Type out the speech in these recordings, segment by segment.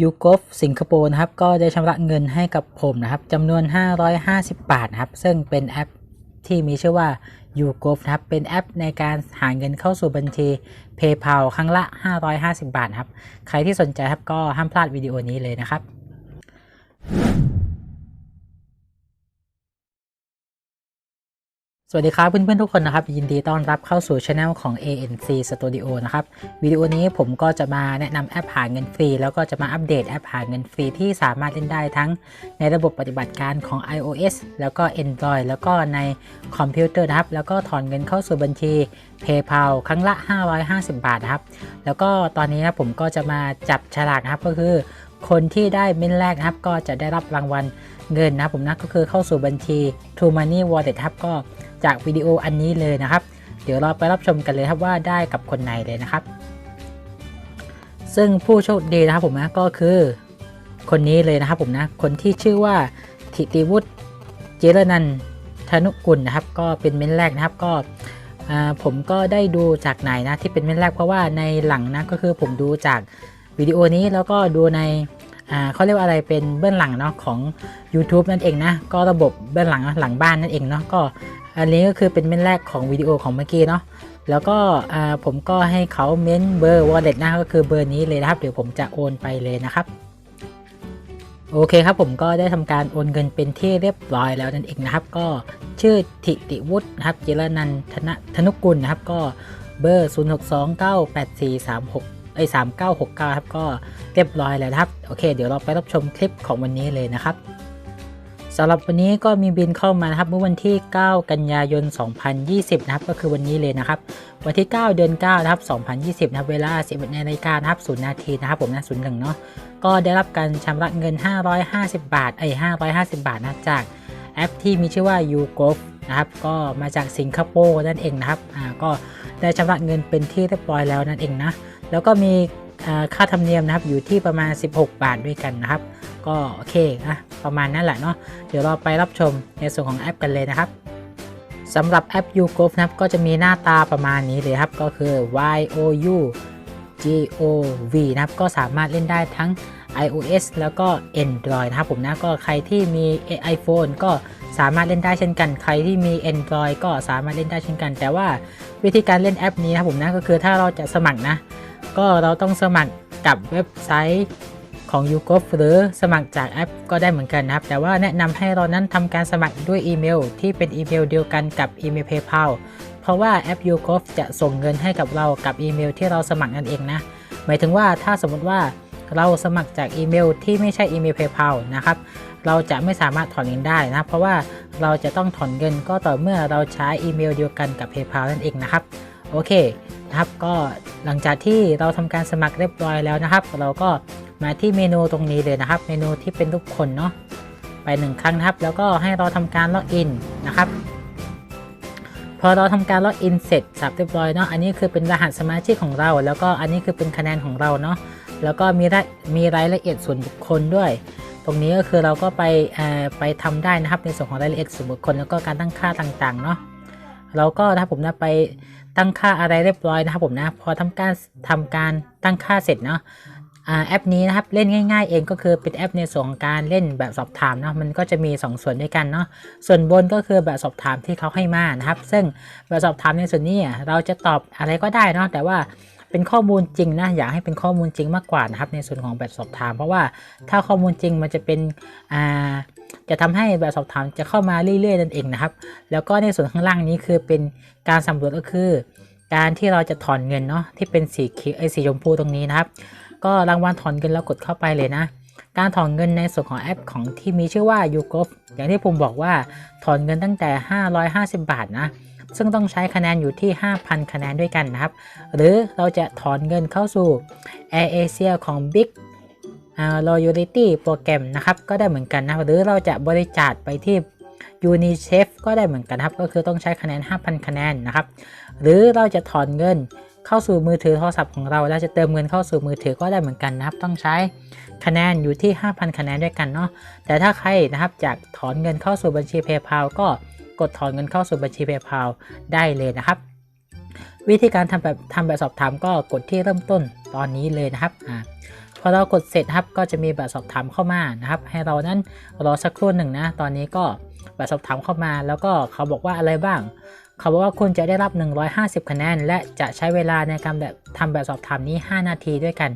ยูโกฟสิงคโปร์นะครับ ก็ได้ชำระเงินให้กับผมนะครับจำนวน 550 บาทนะครับ ซึ่งเป็นแอปที่มีชื่อว่า u g o f นะครับ เป็นแอปในการหาเงินเข้าสู่บัญชี PayPal ครั้งละ 550 บาทครับ ใครที่สนใจครับก็ห้ามพลาดวิดีโอนี้เลยนะครับ สวัสดีครับเพื่อนๆทุกคนนะครับยินดีต้อนรับเข้าสู่ช anel ของ ANC Studio นะครับวิดีโอนี้ผมก็จะมาแนะนำแอปหาเงินฟรี แล้วก็จะมาอัปเดตแอปหาเงินฟรีที่สามารถเล่นได้ทั้งในระบบปฏิบัติการของ iOS แล้วก็ Android แล้วก็ในคอมพิวเตอร์นะครับ แล้วก็ถอนเงินเข้าสู่บัญชี PayPal ครั้งละ 550 บาทนะครับ แล้วก็ตอนนี้นะผมก็จะมาจับฉลากนะครับก็คือ คนที่ได้เม้นแรกนะครับ ก็จะได้รับรางวัลเงินนะครับผมนะก็คือเข้าสู่บัญชี True Money Wallet ครับก็ จากวิดีโออันนี้เลยนะครับ เดี๋ยวเราไปรับชมกันเลยครับว่าได้กับคนไหนเลยนะครับ ซึ่งผู้โชคดีนะครับผมนะก็คือคนนี้เลยนะครับผมนะคนที่ชื่อว่าทิติวุฒิเจรนันธนุกุลนะครับ ก็เป็นเม้นแรกนะครับก็ผมก็ได้ดูจากไหนนะที่เป็นเม้นแรกเพราะว่าในหลังนะก็คือผมดูจากวิดีโอนี้แล้วก็ดูใน เขาเรียกว่าอะไรเป็นเบื้องหลังเนาะของ YouTube นั่นเองนะ ก็ระบบเบื้องหลังหลังบ้านนั่นเองเนาะก็ อันนี้ก็คือเป็นเม้นแรกของวิดีโอของเมื่อกี้เนาะแล้วก็ผมก็ให้เขาเม้นเบอร์ wallet นะก็คือเบอร์นี้เลยนะครับ เดี๋ยวผมจะโอนไปเลยนะครับโอเคครับผมก็ได้ทำการโอนเงินเป็นที่เรียบร้อยแล้วนั่นเองนะครับ ก็ชื่อทิติวุฒินะครับเจรนันท์ธนธนุกุลนะครับ ก็เบอร์ 0 6 2 9 8 4 3 6ไอ้3969ครับก็เรียบร้อยแล้วครับโอเค เดี๋ยวเราไปรับชมคลิปของวันนี้เลยนะครับสำหรับวันนี้ก็มีบินเข้ามานะครับเมื่อวันที่ 9 กันยายน 2020 นะครับ ก็คือวันนี้เลยนะครับ วันที่ 9 เดือน 9 นะครับ 2020 นะครับ เวลา 11นาฬิกานะครับ0นาทีนะครับ ผมนะ01เนาะ ก็ได้รับการชำระเงิน 550 บาท ไอ้550 บาทนะจากแอปที่มีชื่อว่า u g o นะครับ ก็มาจากสิงคโปร์นั่นเองนะครับ อ่า ก็ได้ชำระเงินเป็นที่เรียบร้อยแล้วนั่นเองนะ แล้วก็มีค่าธรรมเนียมนะครับอยู่ที่ประมาณ 16 บาทด้วยกันนะครับ ก็โอเคนะประมาณนั้นแหละเนาะเดี๋ยวเราไปรับชมในส่วนของแอปกันเลยนะครับสำหรับแอป u g o v นะครับก็จะมีหน้าตาประมาณนี้เลยครับ ก็คือ y o u g o v นะครับก็สามารถเล่นได้ทั้ง iOS แล้วก็ Android นะครับผมนะก็ใครที่มี iPhone ก็สามารถเล่นได้เช่นกัน ใครที่มี Android ก็สามารถเล่นได้เช่นกัน แต่ว่าวิธีการเล่นแอปนี้นะครับผมนะก็คือถ้าเราจะสมัครนะ ก็เราต้องสมัครกับเว็บไซต์ของ u g o หรือสมัครจากแอปก็ได้เหมือนกันนะครับ แต่ว่าแนะนำให้เรานั้นทำการสมัครด้วยอีเมล ที่เป็นอีเมลเดียวกันกับอีเมล PayPal เพราะว่าแอป u g o จะส่งเงินให้กับเรากับอีเมลที่เราสมัครนั่นเองนะ หมายถึงว่าถ้าสมมติว่าเราสมัครจากอีเมลที่ไม่ใช่อีเมล PayPal นะครับ เราจะไม่สามารถถอนเงินได้นะ เพราะว่าเราจะต้องถอนเงินก็ต่อเมื่อเราใช้อีเมลเดียวกันกับ PayPal นั่นเองนะครับ โอเค นะครับ ก็หลังจากที่เราทำการสมัครเรียบร้อยแล้วนะครับ เราก็มาที่เมนูตรงนี้เลยนะครับ เมนูที่เป็นรูปคนเนาะไปหนึ่งครั้งนะครับ แล้วก็ให้เราทำการล็อกอินนะครับ พอเราทำการล็อกอินเสร็จสับเรียบร้อยเนาะอันนี้คือเป็นรหัสสมาชิกของเรา แล้วก็อันนี้คือเป็นคะแนนของเราเนาะแล้วก็มีรายมีรายละเอียดส่วนบุคคลด้วย ตรงนี้ก็คือเราก็ไปไปทำได้นะครับในส่วนของรายละเอียดส่วนบุคคลแล้วก็การตั้งค่าต่างๆเนาะเราก็นะครับผมนะไป ตั้งค่าอะไรเรียบร้อยนะครับผมนะพอทำการทำการตั้งค่าเสร็จเนาะแอปนี้นะครับเล่นง่ายๆเองก็คือเป็นแอปในส่วนของการเล่นแบบสอบถามเนาะมันก็จะมี 2 ส่วนด้วยกันเนาะส่วนบนก็คือแบบสอบถามที่เขาให้มานะครับ ซึ่งแบบสอบถามในส่วนนี้เราจะตอบอะไรก็ได้เนาะแต่ว่าเป็นข้อมูลจริงนะอยากให้เป็นข้อมูลจริงมากกว่านะครับในส่วนของแบบสอบถาม เพราะว่าถ้าข้อมูลจริงมันจะเป็นอ่า จะทำให้แบบสอบถามจะเข้ามาเรื่อยๆนั่นเองนะครับ แล้วก็ในส่วนข้างล่างนี้คือเป็นการสำรวจก็คือ การที่เราจะถอนเงินเนาะที่เป็นสีเขียวไอ้สีชมพูตรงนี้นะครับ ก็รางวัลถอนเงินเรากดเข้าไปเลยนะ การถอนเงินในส่วนของแอปของที่มีชื่อว่า u g o อย่างที่ผมบอกว่าถอนเงินตั้งแต่ 550 บาทนะซึ่งต้องใช้คะแนนอยู่ที่ 5,000 คะแนนด้วยกันนะครับ หรือเราจะถอนเงินเข้าสู่ Air Asia ของ Big Loyalty โปรแกรมนะครับก็ได้เหมือนกันนะหรือเราจะบริจาคไปที่ UNICEF ก็ได้เหมือนกันครับก็คือต้องใช้คะแนน 5,000 คะแนนนะครับหรือเราจะถอนเงินเข้าสู่มือถือโทรศัพท์ของเรา แล้วจะเติมเงินเข้าสู่มือถือก็ได้เหมือนกันนะครับ ต้องใช้คะแนนอยู่ที่ 5,000 คะแนนด้วยกันเนาะแต่ถ้าใครนะครับอยากถอนเงินเข้าสู่บัญชี PayPal ก็กดถอนเงินเข้าสู่บัญชี PayPal ได้เลยนะครับ วิธีการทำแบบทำแบบสอบถามก็กดที่เริ่มต้นตอนนี้เลยนะครับอ่า พอเรากดเสร็จครับก็จะมีแบบสอบถามเข้ามานะครับ ให้เรานั้นรอสักครู่หนึ่งนะ ตอนนี้ก็แบบสอบถามเข้ามา แล้วก็เขาบอกว่าอะไรบ้าง เขาบอกว่าคุณจะได้รับ 150 คะแนน และจะใช้เวลาในการแบบทำแบบสอบถามนี้ 5 นาทีด้วยกัน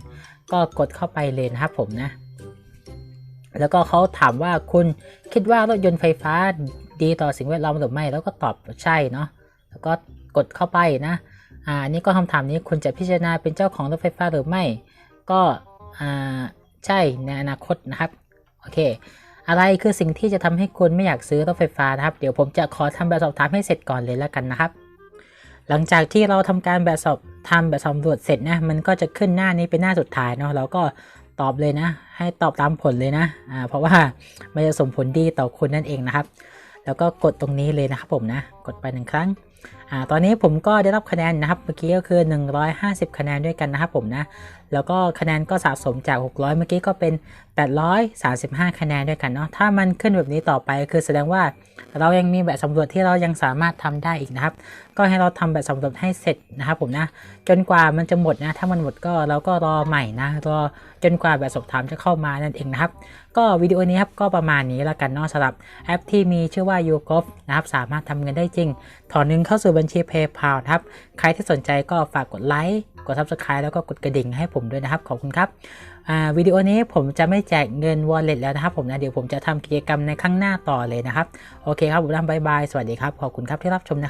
ก็กดเข้าไปเลยนะครับผมนะ แล้วก็เขาถามว่าคุณคิดว่ารถยนต์ไฟฟ้าดีต่อสิ่งแวดล้อมหรือไม่ แล้วก็ตอบใช่เนาะ แล้วก็กดเข้าไปนะ อ่าอันนี่ก็คำถามนี้คุณจะพิจารณาเป็นเจ้าของรถไฟฟ้าหรือไม่ ก็ อ่าใช่ในอนาคตนะครับโอเค อะไรคือสิ่งที่จะทำให้คุณไม่อยากซื้อรถไฟฟ้านะครับ เดี๋ยวผมจะขอทำแบบสอบถามให้เสร็จก่อนเลยแล้วกันนะครับ หลังจากที่เราทำการแบบสอบทำแบบสำรวจเสร็จนะมันก็จะขึ้นหน้านี้เป็นหน้าสุดท้ายเนาะเราก็ตอบเลยนะ ให้ตอบตามผลเลยนะอ่าเพราะว่ามันจะส่งผลดีต่อคุณนั่นเองนะครับ แล้วก็กดตรงนี้เลยนะครับผมนะกดไปหนึ่งครั้งอ่าตอนนี้ผมก็ได้รับคะแนนนะครับเมื่อกี้ก็คือ 150 คะแนนด้วยกันนะครับผมนะแล้วก็คะแนนก็สะสมจาก 600 เมื่อกี้ก็เป็น 835 คะแนนด้วยกันเนาะถ้ามันขึ้นแบบนี้ต่อไปคือแสดงว่าเรายังมีแบบสำรวจที่เรายังสามารถทำได้อีกนะครับ ก็ให้เราทำแบบสำรวจให้เสร็จนะครับผมนะจนกว่ามันจะหมดนะ ถ้ามันหมดก็เราก็รอใหม่นะรอจนกว่าแบบสอบถามจะเข้ามานั่นเองนะครับ ก็วิดีโอนี้ครับก็ประมาณนี้แล้วกันเนาะสำหรับแอปที่มีชื่อว่า YouGov นะครับสามารถทำเงินได้จริง ถอนเงินเข้าสู่บัญชี PayPal ครับ ใครที่สนใจก็ฝากกดไลค์ กด Subscribe แล้วก็กดกระดิ่งให้ผมด้วยนะครับ ขอบคุณครับวิดีโอนี้ผมจะไม่แจกเงิน Wallet แล้วนะครับผมนะ เดี๋ยวผมจะทำกิจกรรมในข้างหน้าต่อเลยนะครับ โอเคครับผมทำบายบาย สวัสดีครับ ขอบคุณครับที่รับชมนะ